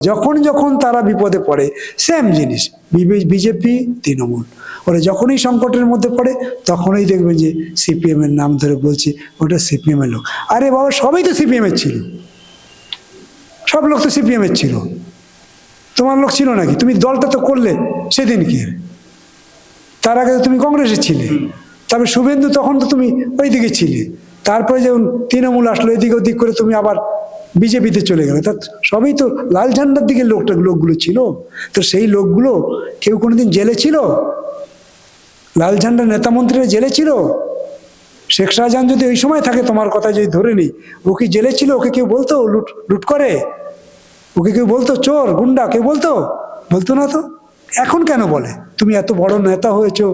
যখন যখন তারা বিপদে পড়ে সেম জিনিস বিজেপি, তৃণমূল। ওরা যখনই সংকটের মধ্যে পড়ে, তখনই দেখবেন যে সিপিএম এর নাম ধরে বলছি, ওটা সিপিএম এর লোক। আরে বাবা, সবাই তো সিপিএম এর ছিল। সব লোক তো সিপিএম এর ছিল। তোমার লোক ছিল নাকি? তুমি দলটা তো করলে সেদিন সেদিনকে তার আগে তুমি কংগ্রেসে ছিলে। তারপরে শুভেন্দু তখন তো তুমি ওই দিকে ছিলে। তারপরে যখন তৃণমূল আসলো, এদিক ওদিক করে তুমি আবার বিজেপিতে চলে গেলে। তা সবই তো লাল ঝান্ডার দিকে লোকটা লোকগুলো ছিল। তো সেই লোকগুলো কেউ কোনোদিন জেলে ছিল? লাল ঝান্ডার নেতা মন্ত্রীরা জেলে ছিল? শেখ শাহজাহান যদি ওই সময় থাকে, তোমার কথা যদি ধরে নি ও কি জেলে ছিল? ওকে কেউ বলতো? লুট লুট করে? ওকে কেউ বলতো? চোর, গুন্ডা, কেউ বলতো? বলতো না তো? এখন কেন বলে? তুমি এত বড় নেতা হয়েছো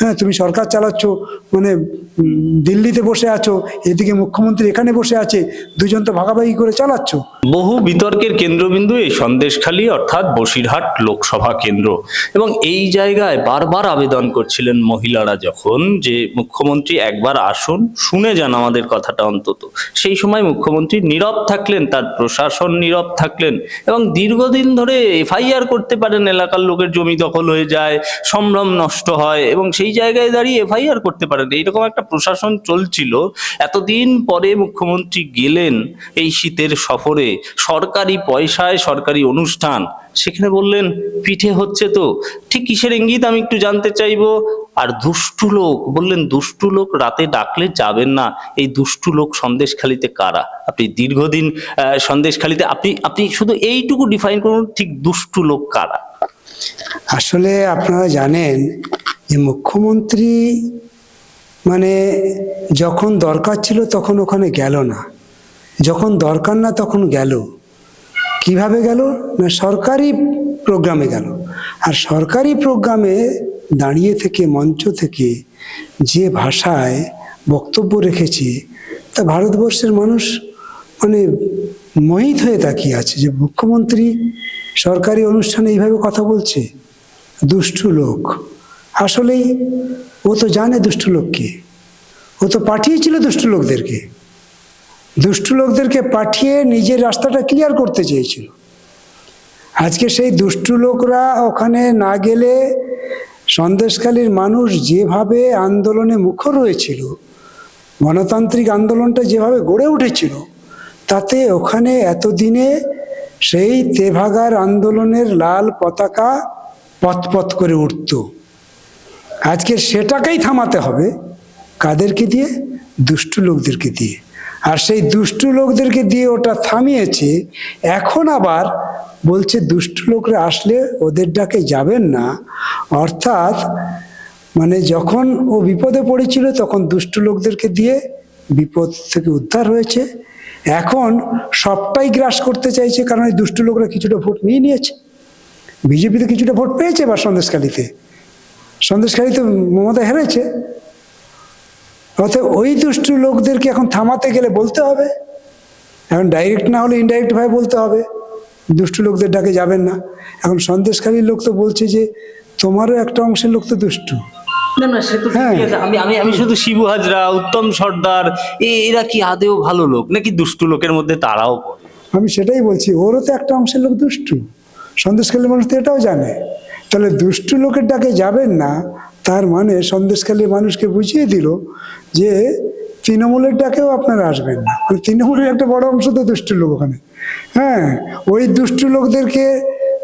হ্যাঁ তুমি সরকার চালাচ্ছ মানে দিল্লিতে বসে আছো, এদিকে মুখ্যমন্ত্রী এখানে বসে আছে, দুজন তো ভাগাভাগি করে চালাচ্ছ। বহু বিতর্কের কেন্দ্রবিন্দু এই সন্দেশখালী অর্থাৎ বসিরহাট লোকসভা কেন্দ্র। এবং এই জায়গায় বারবার আবেদন করছিলেন মহিলারা যখন যে, মুখ্যমন্ত্রী একবার আসুন, শুনে যান আমাদের কথাটা অন্তত। সেই সময় মুখ্যমন্ত্রী নীরব থাকলেন, তার প্রশাসন নীরব থাকলেন, এবং দীর্ঘদিন ধরে এফআইআর করতে পারেন, এলাকার লোকের জমি দখল হয়ে যায়, সম্ভ্রম নষ্ট হয়, এবং সেই জায়গায় দাঁড়িয়ে এফআইআর করতে পারেন। এইরকম একটা প্রশাসন চলছিল। এতদিন পরে মুখ্যমন্ত্রী গেলেন এই শীতের সফরে। সরকারি পয়সায় সরকারি অনুষ্ঠান। সেখানে বললেন, পিঠে হচ্ছে তো। ঠিক কিসের ইঙ্গিত আমি একটু জানতে চাইব? আর দুষ্টু লোক বললেন, দুষ্টু লোক রাতে ডাকলে যাবেন না। এই দুষ্টু লোক সন্দেশখালিতে কারা? আপনি দীর্ঘদিন সন্দেশখালিতে, আপনি আপনি শুধু এইটুকু ডিফাইন করুন, ঠিক দুষ্টু লোক কারা? আসলে আপনারা জানেন যে মুখ্যমন্ত্রী মানে যখন দরকার ছিল তখন ওখানে গেল না। যখন দরকার না তখন গেল। কীভাবে গেল? না সরকারি প্রোগ্রামে গেল। আর সরকারি প্রোগ্রামে দাঁড়িয়ে থেকে, মঞ্চ থেকে যে ভাষায় বক্তব্য রেখেছে, তা ভারতবর্ষের মানুষ মানে মোহিত হয়ে তাকিয়ে আছে যে মুখ্যমন্ত্রী সরকারি অনুষ্ঠানে এইভাবে কথা বলছে। দুষ্টু লোক। আসলেই ও তো জানে দুষ্টু লোককে ও তো পাঠিয়েছিল দুষ্টু লোকদেরকে। দুষ্টু লোকদেরকে পাঠিয়ে নিজের রাস্তাটা ক্লিয়ার করতে চেয়েছিল। আজকে সেই দুষ্টু লোকরা ওখানে না গেলে সন্দেশখালীর মানুষ যেভাবে আন্দোলনে মুখর হয়েছিল, গণতান্ত্রিক আন্দোলনটা যেভাবে গড়ে উঠেছিল, তাতে ওখানে এতদিনে সেই তেভাগার আন্দোলনের লাল পতাকা পথ করে উঠত। আজকে সেটাকেই থামাতে হবে কাদেরকে দিয়ে? দুষ্টু লোকদেরকে দিয়ে। আর সেই দুষ্টু লোকদেরকে দিয়ে ওটা থামিয়েছে, এখন আবার বলছে দুষ্টু লোকরা আসলে ওদের ডাকে যাবেন না। অর্থাৎ মানে যখন ও বিপদে পড়েছিল তখন দুষ্টু লোকদেরকে দিয়ে বিপদ থেকে উদ্ধার হয়েছে। এখন সবটাই গ্রাস করতে চাইছে, কারণ এই দুষ্টু লোকরা কিছুটা ভোট নিয়ে নিয়েছে। বিজেপিতে কিছুটা ভোট পেয়েছে বা সন্দেশখালিতে তো মমতা হেরেছে। অতএব ওই দুষ্টু লোকদেরকে এখন থামাতে গেলে বলতে হবে। এখন ডাইরেক্ট না হলে ইনডাইরেক্ট ভাবে বলতে হবে। দুষ্টু লোকদের ডাকে যাবেন না। এখন সন্দেশখালীর লোক তো বলছে যে তোমারও একটা অংশের লোক তো দুষ্টু। না না সে তো হ্যাঁ। আমি আমি আমি শুধু শিবু হাজরা উত্তম সর্দার এরা কি আদেও ভালো লোক? নাকি দুষ্টু লোকের মধ্যে তারাও আমি সেটাই বলছি ওরও তো একটা অংশের লোক দুষ্টু। সন্দেশখালী মানুষ তো এটাও জানে। তাহলে দুষ্টু লোকের ডাকে যাবেন না। তার মানে সন্দেশখালী মানুষকে বুঝিয়ে দিল যে তৃণমূলের ডাকেও আপনারা আসবেন না। মানে তৃণমূলের একটা বড় অংশ তো দুষ্টু লোক ওখানে। হ্যাঁ ওই দুষ্টু লোকদেরকে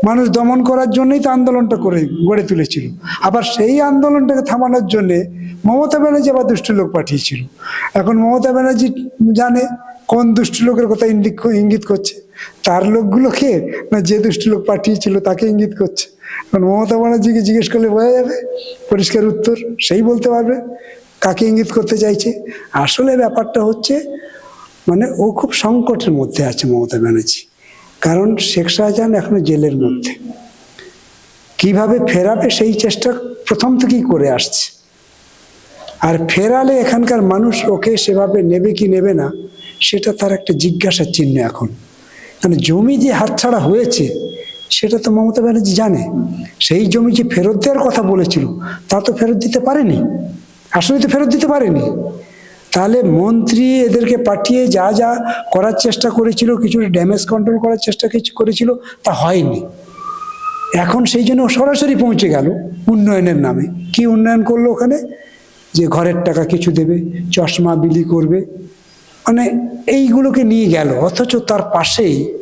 মানুষ দমন করার জন্যই তো আন্দোলনটা করে, গড়ে তুলেছিল। আবার সেই আন্দোলনটাকে থামানোর জন্যে মমতা ব্যানার্জি আবার দুষ্টু লোক পাঠিয়েছিল। এখন মমতা ব্যানার্জি জানে কোন দুষ্টু লোকের কথা ইঙ্গিত করছে। তার লোকগুলোকে না যে দুষ্টু লোক পাঠিয়েছিল তাকে ইঙ্গিত করছে। কারণ মমতা ব্যানার্জিকে জিজ্ঞেস করলে বোঝা যাবে, পরিষ্কার উত্তর সেই বলতে পারবে, কাকে ইঙ্গিত করতে চাইছে। আসলে ব্যাপারটা হচ্ছে মানে ও খুব সংকটের মধ্যে আছে মমতা ব্যানার্জি। কারণ শেখ শাহজাহান এখনও জেলের মধ্যে। কীভাবে ফেরাবে সেই চেষ্টা প্রথম থেকেই করে আসছে। আর ফেরালে এখানকার মানুষ ওকে সেভাবে নেবে কি নেবে না, সেটা তার একটা জিজ্ঞাসার চিহ্ন এখন। মানে জমি যে হাতছাড়া হয়েছে সেটা তো মমতা ব্যানার্জি জানে। সেই জমি যে ফেরত দেওয়ার কথা বলেছিল, তা তো ফেরত দিতে পারেনি। আসলে তো ফেরত দিতে পারেনি। তাহলে মন্ত্রী এদেরকে পাঠিয়ে যা যা করার চেষ্টা করেছিল কিছু ড্যামেজ কন্ট্রোল করার চেষ্টা কিছু করেছিল, তা হয়নি। এখন সেই জন্য সরাসরি পৌঁছে গেল উন্নয়নের নামে। কি উন্নয়ন করল ওখানে? যে ঘরের টাকা কিছু দেবে, চশমা বিলি করবে। মানে এইগুলোকে নিয়ে গেল, অথচ তার পাশেই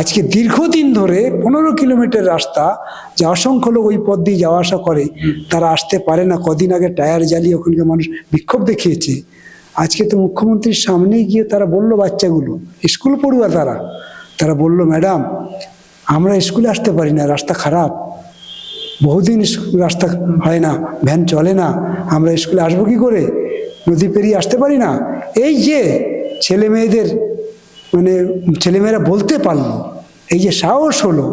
আজকে দীর্ঘদিন ধরে পনেরো কিলোমিটার রাস্তা যে অসংখ্য লোক ওই পথ দিয়ে যাওয়া আসা করে তারা আসতে পারে না। কদিন আগে টায়ার জ্বালিয়ে ওখানকার মানুষ বিক্ষোভ দেখিয়েছে। আজকে তো মুখ্যমন্ত্রীর সামনেই গিয়ে তারা বলল বাচ্চাগুলো স্কুল পড়ুয়া তারা। তারা বলল ম্যাডাম আমরা স্কুলে আসতে পারি না রাস্তা খারাপ। বহুদিন রাস্তা হয় না ভ্যান চলে না। আমরা স্কুলে আসব কি করে? নদী পেরিয়ে আসতে পারি না? এই যে ছেলে মেয়েদের ছেলেমেয়েরা বলতে পারল। এই যে সাহস হলো,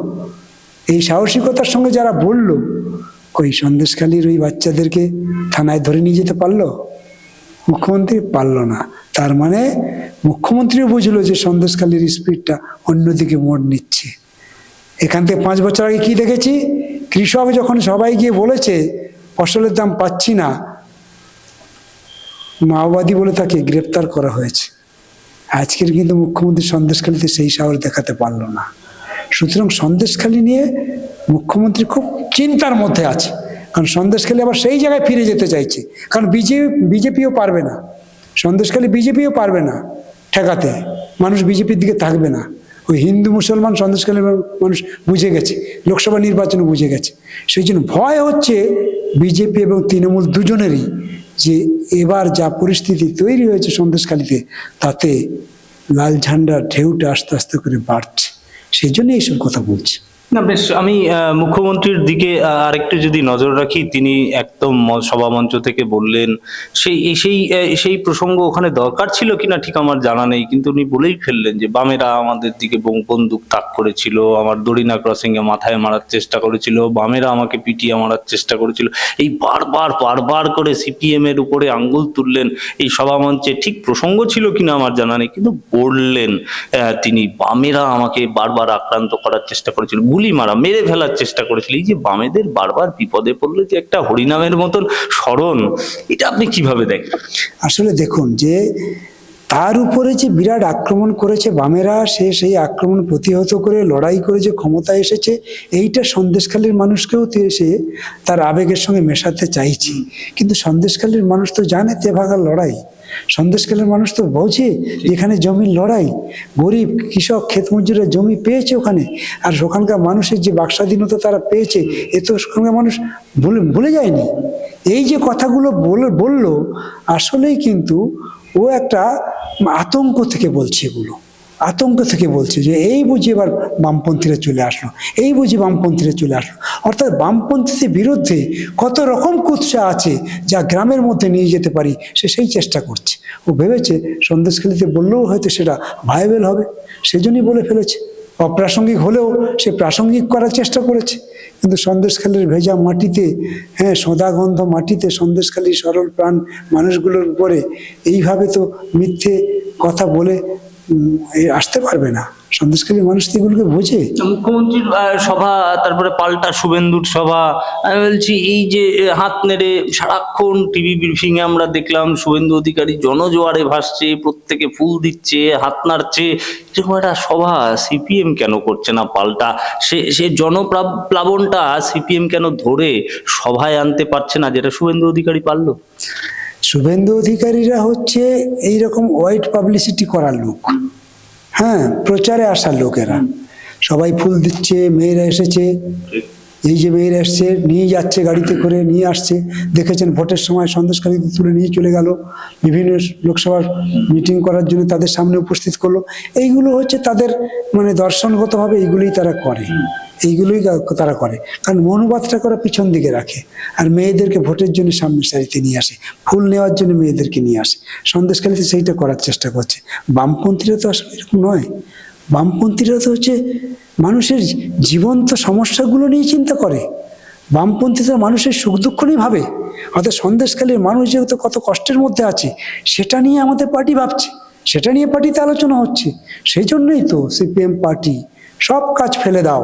এই সাহসিকতার সঙ্গে যারা বলল, ওই সন্দেশখালীর ওই বাচ্চাদেরকে থানায় ধরে নিয়ে যেতে পারল? মুখ্যমন্ত্রী পারল না। তার মানে মুখ্যমন্ত্রীও বুঝলো যে সন্দেশখালীর স্পিডটা অন্যদিকে মোড় নিচ্ছে। এখান থেকে পাঁচ বছর আগে কি দেখেছি? কৃষক যখন সবাই গিয়ে বলেছে, ফসলের দাম পাচ্ছি না, মাওবাদী বলে তাকে গ্রেপ্তার করা হয়েছে। আজকের কিন্তু মুখ্যমন্ত্রী সন্দেশখালীতে সেই সাহস দেখাতে পারল না। সুতরাং সন্দেশখালী নিয়ে মুখ্যমন্ত্রী খুব চিন্তার মধ্যে আছে। কারণ সন্দেশখালী আবার সেই জায়গায় ফিরে যেতে চাইছে। কারণ বিজেপি বিজেপিও পারবে না। সন্দেশখালী বিজেপিও পারবে না ঠেকাতে। মানুষ বিজেপির দিকে থাকবে না। ওই হিন্দু, মুসলমান সন্দেশখালীর মানুষ বুঝে গেছে। লোকসভা নির্বাচনে বুঝে গেছে। সেই জন্য ভয় হচ্ছে বিজেপি এবং তৃণমূল দুজনেরই। যে এবার যা পরিস্থিতি তৈরি হয়েছে সন্দেশকালীতে তাতে লাল ঝান্ডার ঢেউটা আস্তে আস্তে করে বাড়ছে। সেই জন্য এইসব কথা বলছি। না, বেশ, আমি মুখ্যমন্ত্রীর দিকে আরেকটু যদি নজর রাখি, তিনি একদম সভামঞ্চ থেকে বললেন, সেই সেই সেই প্রসঙ্গ ওখানে দরকার ছিল কিনা ঠিক আমার জানা নেই, কিন্তু উনি বলেই ফেললেন যে, বামেরা আমাদের দিকে বন্দুক তাক করেছিল, আমার দড়িনা এ মাথায় মারার চেষ্টা করেছিল, বামেরা আমাকে পিটিয়ে মারার চেষ্টা করেছিল। এই বারবার বারবার করে সিপিএম এর উপরে আঙ্গুল তুললেন, এই সভামঞ্চে ঠিক প্রসঙ্গ ছিল কিনা আমার জানা নেই, কিন্তু বললেন তিনি বামেরা আমাকে বারবার আক্রান্ত করার চেষ্টা করেছিল। গুলি মারা মেরে ফেলার চেষ্টা করেছিল। এই যে বামেদের বারবার বিপদে পড়লে যে একটা হরিনামের মতন স্মরণ, এটা আপনি কীভাবে দেখেন? আসলে দেখুন যে তার উপরে যে বিরাট আক্রমণ করেছে বামেরা সে সেই আক্রমণ প্রতিহত করে লড়াই করে যে ক্ষমতা এসেছে এইটা সন্দেশখালীর মানুষকেও তো এসে তার আবেগের সঙ্গে মেশাতে চাইছি। কিন্তু সন্দেশখালীর মানুষ তো জানে তেভাগার লড়াই। সন্দেশখালীর মানুষ তো বোঝে এখানে জমির লড়াই গরিব কৃষক ক্ষেত মজুরের জমি পেয়েছে ওখানে আর ওখানকার মানুষের যে বাকস্বাধীনতা তারা পেয়েছে এ তো ওখানকার মানুষ ভুলে ভুলে যায়নি। এই যে কথাগুলো বলে বলল আসলেই কিন্তু ও একটা আতঙ্ক থেকে বলছে এগুলো। আতঙ্ক থেকে বলছে যে এই বুঝি এবার বামপন্থীরা চলে আসলো, এই বুঝি বামপন্থীরা চলে আসলো। অর্থাৎ বামপন্থীদের বিরুদ্ধে কত রকম কুৎসা আছে যা গ্রামের মধ্যে নিয়ে যেতে পারি, সে সেই চেষ্টা করছে। ও ভেবেছে সন্দেশখালিতে বললেও হয়তো সেটা ভাইবেল হবে, সেজন্যই বলে ফেলেছে। অপ্রাসঙ্গিক হলেও সে প্রাসঙ্গিক করার চেষ্টা করেছে। কিন্তু সন্দেশখালীর ভেজা মাটিতে হ্যাঁ সদাগন্ধ মাটিতে সন্দেশখালী সরল প্রাণ মানুষগুলোর উপরে এইভাবে তো মিথ্যে কথা বলে আসতে পারবে না। সন্দেশখালীর মানুষ তো এগুলোকে বোঝে। মুখ্যমন্ত্রীর সভা তারপরে পাল্টা শুভেন্দুর সভা আমি বলছি এই যে হাত নেড়ে সারাক্ষণ টিভি ব্রিফিং এ আমরা দেখলাম শুভেন্দু অধিকারী জনজোয়ারে ভাসছে প্রত্যেকে ফুল দিচ্ছে হাত নাড়ছে। এরকম একটা সভা সিপিএম কেন করছে না পাল্টা? সে সে জনপ্লাবনটা সিপিএম কেন ধরে সভায় আনতে পারছে না যেটা শুভেন্দু অধিকারী পারল? শুভেন্দু অধিকারীরা হচ্ছে এই রকম হোয়াইট পাবলিসিটি করার লোক। হ্যাঁ প্রচারে আসার লোকেরা। সবাই ফুল দিচ্ছে, মেয়েরা এসেছে। এই যে মেয়েরা এসছে, নিয়ে যাচ্ছে গাড়িতে করে, নিয়ে আসছে। দেখেছেন, ভোটের সময় সন্দেশকারীদের তুলে নিয়ে চলে গেল। বিভিন্ন লোকসভার মিটিং করার জন্য তাদের সামনে উপস্থিত করল। এইগুলো হচ্ছে তাদের মানে দর্শনগতভাবে এইগুলোই তারা করে। এইগুলোই তারা করে। কারণ মনোবাদটা করা পিছন দিকে রাখে। আর মেয়েদেরকে ভোটের জন্য সামনের সারিতে নিয়ে আসে। ফুল নেওয়ার জন্য মেয়েদেরকে নিয়ে আসে। সন্দেশকালীতে সেইটা করার চেষ্টা করছে। বামপন্থীরা তো আসলে এরকম নয়। বামপন্থীরা তো হচ্ছে মানুষের জীবন্ত সমস্যাগুলো নিয়ে চিন্তা করে। বামপন্থীরা মানুষের সুখ দুঃখ নিয়ে ভাবে। অর্থাৎ সন্দেশকালীর মানুষ যেহেতু কত কষ্টের মধ্যে আছে, সেটা নিয়ে আমাদের পার্টি ভাবছে। সেটা নিয়ে পার্টিতে আলোচনা হচ্ছে। সেই জন্যই তো সিপিএম পার্টি সব কাজ ফেলে দাও।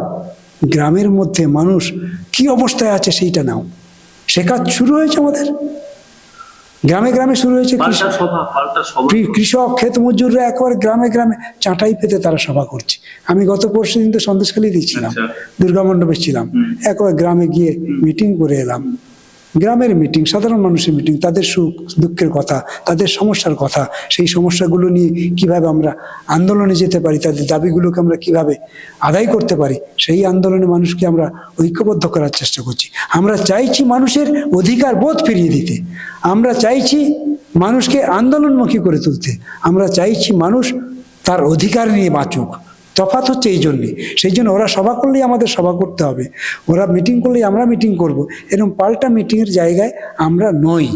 গ্রামের মধ্যে মানুষ কি অবস্থায় আছে সেইটা নাও। সে কাজ শুরু হয়েছে আমাদের। গ্রামে গ্রামে শুরু হয়েছে কৃষক ক্ষেত মজুররা একবার গ্রামে গ্রামে চাটাই পেতে তারা সভা করছে। আমি গত পরশু দিন তো সন্দেশখালি দিচ্ছিলাম আচ্ছা। দুর্গা মণ্ডপে ছিলাম। একবার গ্রামে গিয়ে মিটিং করে এলাম। গ্রামের মিটিং সাধারণ মানুষের মিটিং তাদের সুখ, দুঃখের কথা, তাদের সমস্যার কথা, সেই সমস্যাগুলো নিয়ে কীভাবে আমরা আন্দোলনে যেতে পারি, তাদের দাবিগুলোকে আমরা কীভাবে আদায় করতে পারি, সেই আন্দোলনে মানুষকে আমরা ঐক্যবদ্ধ করার চেষ্টা করছি। আমরা চাইছি মানুষের অধিকার বোধ ফিরিয়ে দিতে। আমরা চাইছি মানুষকে আন্দোলনমুখী করে তুলতে। আমরা চাইছি মানুষ তার অধিকার নিয়ে বাঁচুক। তফাৎ হচ্ছে এই জন্যে। সেই জন্য ওরা সভা করলেই আমাদের সভা করতে হবে। ওরা মিটিং করলেই আমরা মিটিং করব। এরকম পাল্টা মিটিংয়ের জায়গায় আমরা নই।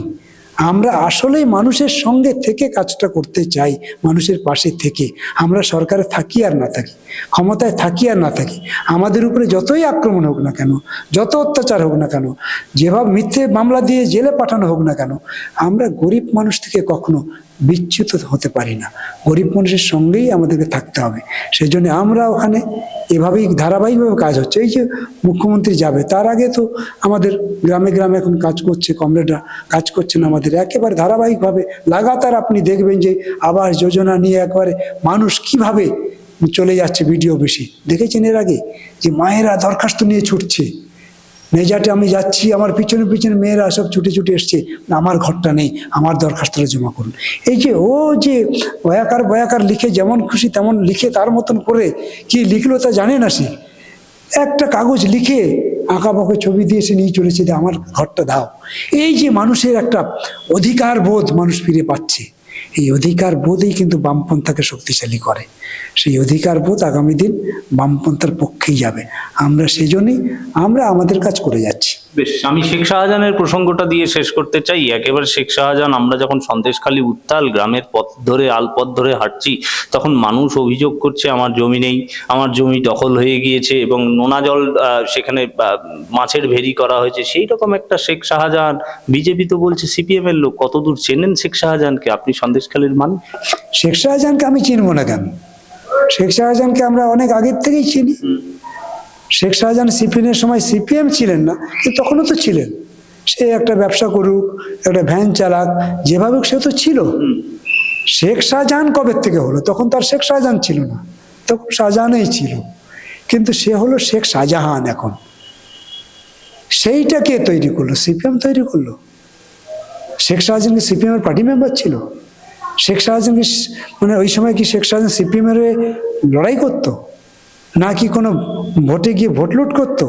আমরা আসলেই মানুষের সঙ্গে থেকে কাজটা করতে চাই, মানুষের পাশে থেকে। আমরা সরকারে থাকি আর না থাকি, ক্ষমতায় থাকি আর না থাকি। আমাদের উপরে যতই আক্রমণ হোক না কেন, যত অত্যাচার হোক না কেন, যেভাবে মিথ্যে মামলা দিয়ে জেলে পাঠানো হোক না কেন, আমরা গরিব মানুষ থেকে কখনো বিচ্যুত হতে পারি না। গরিব মানুষের সঙ্গেই আমাদেরকে থাকতে হবে। সেই জন্য আমরা ওখানে এভাবেই ধারাবাহিকভাবে কাজ হচ্ছে। এই যে মুখ্যমন্ত্রী যাবে, তার আগে তো আমাদের গ্রামে গ্রামে এখন কাজ করছে, কমরেডরা কাজ করছেন আমাদের। একেবারে ধারাবাহিকভাবে লাগাতার আপনি দেখবেন যে আবাস যোজনা নিয়ে একবারে মানুষ কীভাবে চলে যাচ্ছে ভিডিও বেশি দেখেছেন এর আগে? যে মায়েরা দরখাস্ত নিয়ে ছুটছে। মেজাটে আমি যাচ্ছি, আমার পিছনে পিছনে মেয়েরা সব ছুটে ছুটে এসছে। আমার ঘরটা নেই, আমার দরখাস্তটা জমা করুন। এই যে ও যে বয়াকার বয়াকার লিখে যেমন খুশি তেমন লিখে তার মতন করে কি লিখলো তা জানে না সে? একটা কাগজ লিখে আঁকা বাঁকা ছবি দিয়ে সে নিয়ে চলেছে যে আমার ঘরটা দাও। এই যে মানুষের একটা অধিকার বোধ মানুষ ফিরে পাচ্ছে। এই অধিকার বোধই কিন্তু বামপন্থাকে শক্তিশালী করে। সেই অধিকার বোধ আগামী দিন বামপন্থার পক্ষেই যাবে। আমরা সেই জন্যই আমরা আমাদের কাজ করে যাচ্ছি। বেশ, আমি শেখ শাহজাহানের প্রসঙ্গটা দিয়ে শেষ করতে চাই। একেবারে শেখ শাহজাহান, আমরা যখন সন্দেশখালী উত্তাল গ্রামের পথ ধরে, আলপথ ধরে হাঁটছি, তখন মানুষ অভিযোগ করছে, আমার জমি নেই, আমার জমি দখল হয়ে গিয়েছে এবং নোনা জল সেখানে মাছের ভেরি করা হয়েছে। সেই রকম একটা শেখ শাহজাহান, বিজেপি তো বলছে সিপিএম এর লোক, কতদূর চেনেন শেখ শাহজাহানকে? আপনি সন্দেশখালীর মানুষ শেখ শাহজাহানকে আমি চিনব না কেন? শেখ শাহজাহানকে আমরা অনেক আগের থেকেই চিনি। শেখ শাহজাহান সিপিএমের সময় সিপিএম ছিলেন না তখনও তো ছিলেন। সে একটা ব্যবসা করুক, একটা ভ্যান চালাক, যেভাবে সে তো ছিল। শেখ শাহজাহান কবে থেকে হলো? তখন তার শেখ শাহজাহান ছিল না। তখন শাহজাহানই ছিল। কিন্তু সে হলো শেখ শাহজাহান এখন। সেইটা কে তৈরি করল? সিপিএম তৈরি করল। শেখ শাহজাহান কি সিপিএমের পার্টি মেম্বার ছিল? শেখ শাহজাহান কি মানে ওই সময় কি শেখ শাহজাহান সিপিএমের লড়াই করতো? না কি কোনো ভোটে গিয়ে ভোট লুট করত?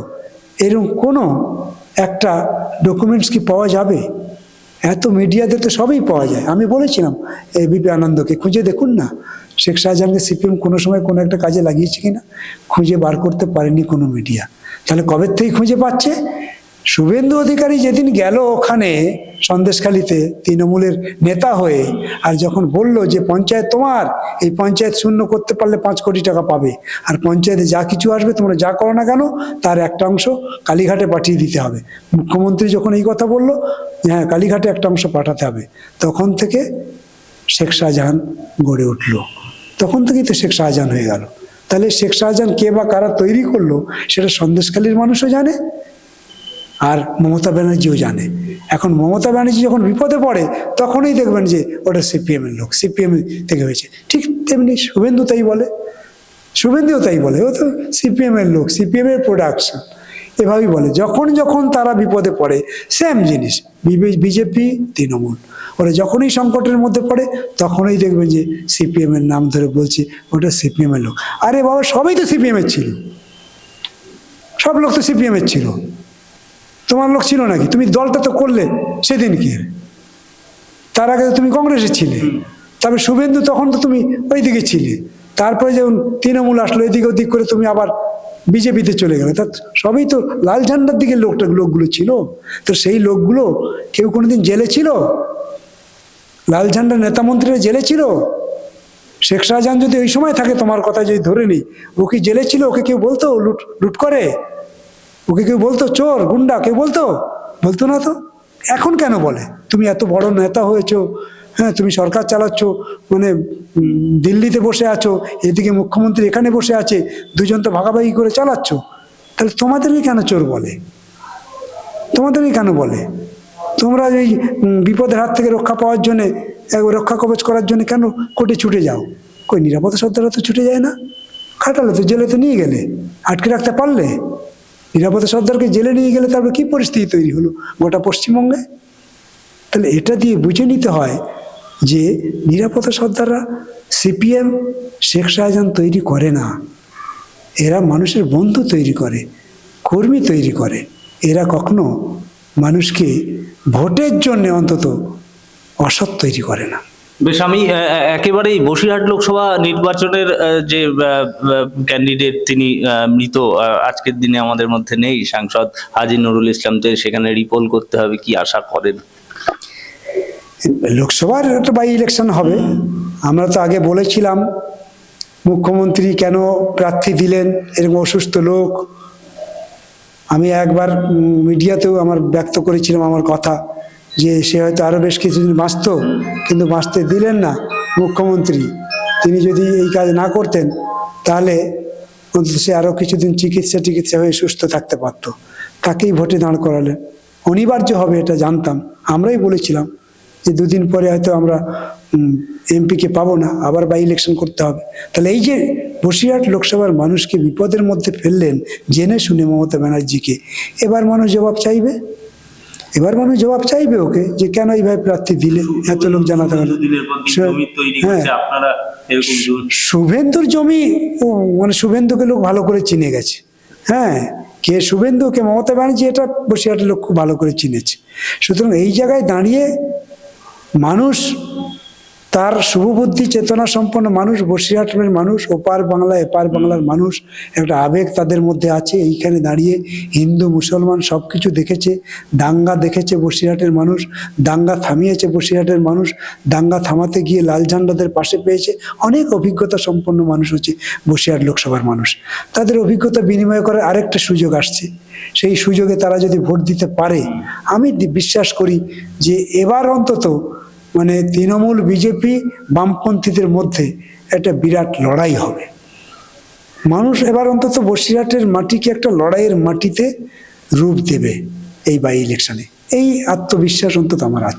এরকম কোনো একটা ডকুমেন্টস কি পাওয়া যাবে? এত মিডিয়াতে তো সবই পাওয়া যায়। আমি বলেছিলাম এই বিপি আনন্দকে খুঁজে দেখুন না। শেখ শাহজাহানকে সিপিএম কোনো সময় কোনো একটা কাজে লাগিয়েছে কিনা? খুঁজে বার করতে পারেনি কোনো মিডিয়া। তাহলে কবের থেকে খুঁজে পাচ্ছে? শুভেন্দু অধিকারী যেদিন গেল ওখানে সন্দেশখালিতে তৃণমূলের নেতা হয়ে, আর যখন বলল যে পঞ্চায়েত তোমার, এই পঞ্চায়েত শূন্য করতে পারলে পাঁচ কোটি টাকা পাবে। আর পঞ্চায়েতে যা কিছু আসবে তোমরা যা করো না কেন, তার একটা অংশ কালীঘাটে পাঠিয়ে দিতে হবে। মুখ্যমন্ত্রী যখন এই কথা বলল, যে হ্যাঁ কালীঘাটে একটা অংশ পাঠাতে হবে, তখন থেকে শেখ শাহজাহান গড়ে উঠল। তখন থেকেই তো শেখ শাহজাহান হয়ে গেল। তাহলে শেখ শাহজাহান কে বা কারা তৈরি করল, সেটা সন্দেশখালীর মানুষও জানে আর মমতা ব্যানার্জিও জানে। এখন মমতা ব্যানার্জি যখন বিপদে পড়ে, তখনই দেখবেন যে ওটা সিপিএম এর লোক, সিপিএম থেকে হয়েছে। ঠিক তেমনি শুভেন্দু তাই বলে। শুভেন্দুও তাই বলে, ও তো সিপিএম এর লোক সিপিএম এর প্রোডাকশন এভাবেই বলে, যখন যখন তারা বিপদে পড়ে সেম জিনিস বিজেপি, তৃণমূল। ওরা যখনই সংকটের মধ্যে পড়ে, তখনই দেখবেন যে সিপিএম এর নাম ধরে বলছে, ওটা সিপিএম এর লোক। আরে বাবা, সবাই তো সিপিএম এর ছিল। সব লোক তো সিপিএম এর ছিল। তোমার লোক ছিল নাকি? তুমি দলটা তো করলে সেদিনকে। তার আগে তুমি কংগ্রেসে ছিলে। তবে শুভেন্দু তখন তো তুমি ওই দিকে ছিলে। তারপরে যখন তৃণমূল আসলো, এদিক ওদিক করে তুমি আবার বিজেপিতে চলে গেলে। তা সবই তো লাল ঝান্ডার দিকে লোকটা লোকগুলো ছিল। তো সেই লোকগুলো কেউ কোনোদিন জেলে ছিল? লাল ঝান্ডার নেতা মন্ত্রীরা জেলে ছিল? শেখ শাহজাহান যদি ওই সময় থাকে, তোমার কথা যদি ধরে নি ও কি জেলে ছিল? ওকে কেউ বলতো? লুট লুট করে? ওকে কেউ বলতো, চোর, গুন্ডা, কেউ বলতো? বলতো না তো। এখন কেন বলে? তুমি এত বড় নেতা হয়েছো হ্যাঁ তুমি সরকার চালাচ্ছ মানে দিল্লিতে বসে আছো, এদিকে মুখ্যমন্ত্রী এখানে বসে আছে, দুজন তো ভাগাভাগি করে চালাচ্ছ। তাহলে তোমাদেরকে কেন চোর বলে? তোমাদেরকে কেন বলে? তোমরা এই বিপদের হাত থেকে রক্ষা পাওয়ার জন্যে রক্ষা কবচ করার জন্য কেন কোর্টে ছুটে যাও? কই, নিরাপত্তা সর্দাররা তো ছুটে যায় না। খাটালে তো জেলে তো নিয়ে গেলে, আটকে রাখতে পারলে। নিরাপত্তা সর্দারকে জেলে নিয়ে গেলে তারপরে কী পরিস্থিতি তৈরি হলো? গোটা পশ্চিমবঙ্গে? তাহলে এটা দিয়ে বুঝে নিতে হয় যে নিরাপত্তা সর্দাররা সিপিএম, শেখ শাহজাহান তৈরি করে না। এরা মানুষের বন্ধু তৈরি করে, কর্মী তৈরি করে। এরা কখনো মানুষকে ভোটের জন্য অন্তত অসৎ তৈরি করে না। বেশ, আমি একেবারেই বসিরহাট লোকসভা নির্বাচনের যে ক্যান্ডিডেট তিনি মৃত আজকের দিনে আমাদের মধ্যে নেই। সাংসদ হাজি নুরুল ইসলাম তো সেখানে রিপোল করতে হবে, কি আশা করেন? লোকসভার একটা বাই ইলেকশন হবে। আমরা তো আগে বলেছিলাম, মুখ্যমন্ত্রী কেন প্রার্থী দিলেন? এরকম অসুস্থ লোক। আমি একবার মিডিয়াতেও আমার ব্যক্ত করেছিলাম আমার কথা। যে সে হয়তো আরও বেশ কিছুদিন বাঁচত, কিন্তু বাঁচতে দিলেন না মুখ্যমন্ত্রী। তিনি যদি এই কাজ না করতেন, তাহলে অন্তত সে আরও কিছুদিন চিকিৎসা টিকিৎসা হয়ে সুস্থ থাকতে পারতো। তাকেই ভোটে দাঁড় করালেন। অনিবার্য হবে এটা জানতাম। আমরাই বলেছিলাম যে দুদিন পরে হয়তো আমরা এমপিকে পাবো না, আবার বাই ইলেকশন করতে হবে। তাহলে এই যে বসিরহাট লোকসভার মানুষকে বিপদের মধ্যে ফেললেন, জেনে শুনে মমতা ব্যানার্জিকে, এবার মানুষ জবাব চাইবে? এবার মানুষ জবাব চাইবে ওকে যে কেন এইভাবে প্রার্থী দিলে? এত লোক জানাতে পারে। হ্যাঁ। শুভেন্দুর জমি ও মানে শুভেন্দুকে লোক ভালো করে চিনে গেছে। হ্যাঁ কে শুভেন্দু কে মমতা ব্যানার্জি এটা বসিরহাটের লোক খুব ভালো করে চিনেছে। সুতরাং এই জায়গায় দাঁড়িয়ে মানুষ তার শুভবুদ্ধি চেতনা সম্পন্ন মানুষ, বসিরহাটের মানুষ ওপার বাংলা এপার বাংলার মানুষ, একটা আবেগ তাদের মধ্যে আছে। এইখানে দাঁড়িয়ে হিন্দু, মুসলমান সব কিছু দেখেছে, দাঙ্গা দেখেছে বসিরহাটের মানুষ, দাঙ্গা থামিয়েছে বসিরহাটের মানুষ, দাঙ্গা থামাতে গিয়ে লাল ঝান্ডাদের পাশে পেয়েছে অনেক অভিজ্ঞতা সম্পন্ন মানুষ হচ্ছে বসিরহাট লোকসভার মানুষ। তাদের অভিজ্ঞতা বিনিময় করার আরেকটা সুযোগ আসছে। সেই সুযোগে তারা যদি ভোট দিতে পারে, আমি বিশ্বাস করি যে এবার অন্তত মানে তৃণমূল বিজেপি বামপন্থীদের মধ্যে একটা বিরাট লড়াই হবে। মানুষ এবার অন্তত বসিরহাটের মাটিকে একটা লড়াইয়ের মাটিতে রূপ দেবে এই বাই ইলেকশনে এই আত্মবিশ্বাস অন্তত আমার আছে।